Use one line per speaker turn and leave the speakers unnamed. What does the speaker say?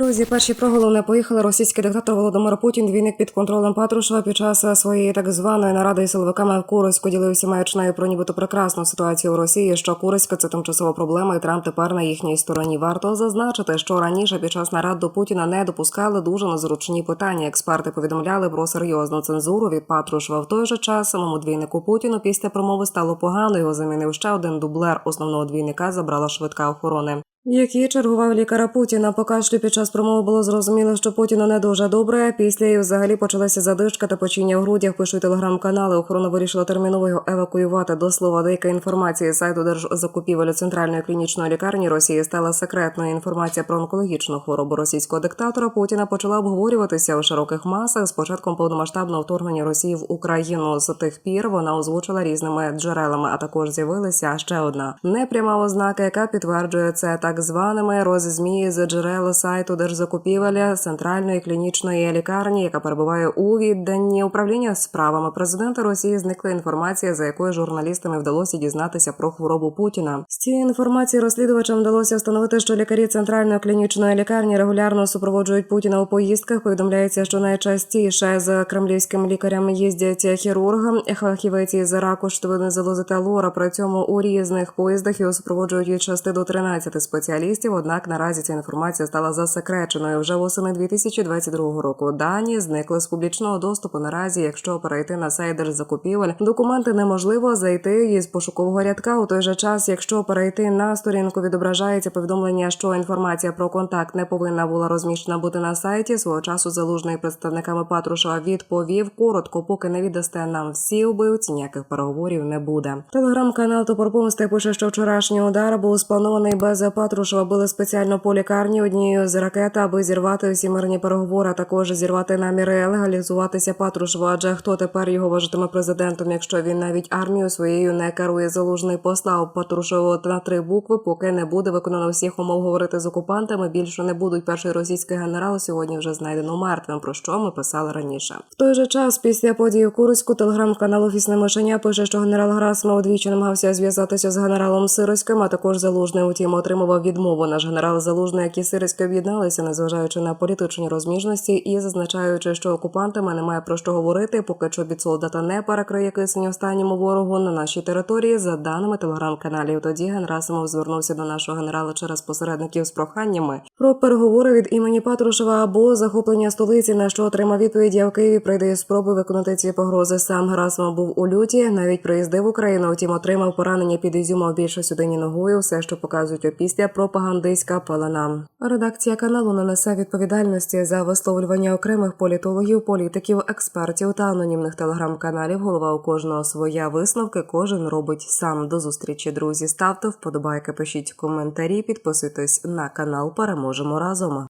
Друзі, перші проголовне поїхали російський диктатор Володимир Путін. Двійник під контролем Патрушева під час своєї так званої наради із силовиками в Курську ділився маячнею про нібито прекрасну ситуацію у Росії. Що Курська це тимчасова проблема, і Трамп тепер на їхній стороні. Варто зазначити, що раніше під час нарад до Путіна не допускали дуже незручні питання. Експерти повідомляли про серйозну цензуру від Патрушева. В той же час самому двійнику Путіну після промови стало погано. Його замінив ще один дублер основного двійника. Забрала швидка охорони. Які чергував лікаря Путіна по кашлю під час промови було зрозуміло, що Путіну не дуже добре. Після і взагалі почалася задишка та печіння в грудях. Пишуть телеграм-канали. Охорона вирішила терміново його евакуювати. До слова, деяка інформація з сайту держзакупівель центральної клінічної лікарні Росії стала секретною. Інформація про онкологічну хворобу російського диктатора Путіна почала обговорюватися у широких масах з початком повномасштабного вторгнення Росії в Україну. З тих пір вона озвучила різними джерелами. А також з'явилася ще одна непряма ознака, яка підтверджує це так званими роззмії з джерел сайту держзакупівеля центральної клінічної лікарні, яка перебуває у відданні управління справами президента Росії. Зникла інформація, за якою журналістами вдалося дізнатися про хворобу Путіна. З цієї інформації розслідувачам вдалося встановити, що лікарі центральної клінічної лікарні регулярно супроводжують Путіна у поїздках. Повідомляється, що найчастіше з кремлівським лікарем їздять хірурги, фахівець із раку щитовидної залози та лора. При цьому у різних поїздах його супроводжують від 6 до 13 спеціалістів. Однак наразі ця інформація стала засекреченою вже восени 2022 року. Дані зникли з публічного доступу. Наразі, якщо перейти на сайт держзакупівель, документи неможливо зайти із пошукового рядка. У той же час, якщо перейти на сторінку, відображається повідомлення, що інформація про контакт не повинна була розміщена бути на сайті. Свого часу залужний представниками Патрушева відповів коротко, поки не віддасте нам всі убивці, ніяких переговорів не буде. Телеграм-канал Топор Помсти пише, що вчорашній удар був спланований без Патрушева. Били спеціально по лікарні однією з ракет, аби зірвати всі мирні переговори, а також зірвати наміри легалізуватися Патрушеву. Адже хто тепер його вважатиме президентом, якщо він навіть армію своєю не керує залужний послав Патрушеву на три букви, поки не буде виконано всіх умов говорити з окупантами. Більше не будуть перший російський генерал сьогодні вже знайдено мертвим. Про що ми писали раніше? В той же час, після події у Курську, телеграм-канал Офісне мишеня пише, що генерал Грасимов двічі намагався зв'язатися з генералом Сироським, а також залужний. Утім, отримував відмову. Наш генерал Залужний, як і Сироський об'єдналися, незважаючи на політичні розміжності, і зазначаючи, що окупантами немає про що говорити, поки чобіт солдата не перекриє кисень останньому ворогу на нашій території. За даними телеграм-каналів, тоді Генрасимов звернувся до нашого генерала через посередників з проханнями про переговори від імені Патрушева або захоплення столиці, на що отримав відповідь. Я в Києві прийде спроби виконати ці погрози. Сам Герасимов був у люті, навіть приїздив в Україну. Втім, отримав поранення під Ізюмом більше сюдині ногою. Все, що показують опісля пропагандистська палана. Редакція каналу не несе відповідальності за висловлювання окремих політологів, політиків, експертів та анонімних телеграм-каналів. Голова у кожного своя висновки. Кожен робить сам. До зустрічі, друзі. Ставте вподобайки, пишіть коментарі, підписуйтесь на канал. Переможемо разом.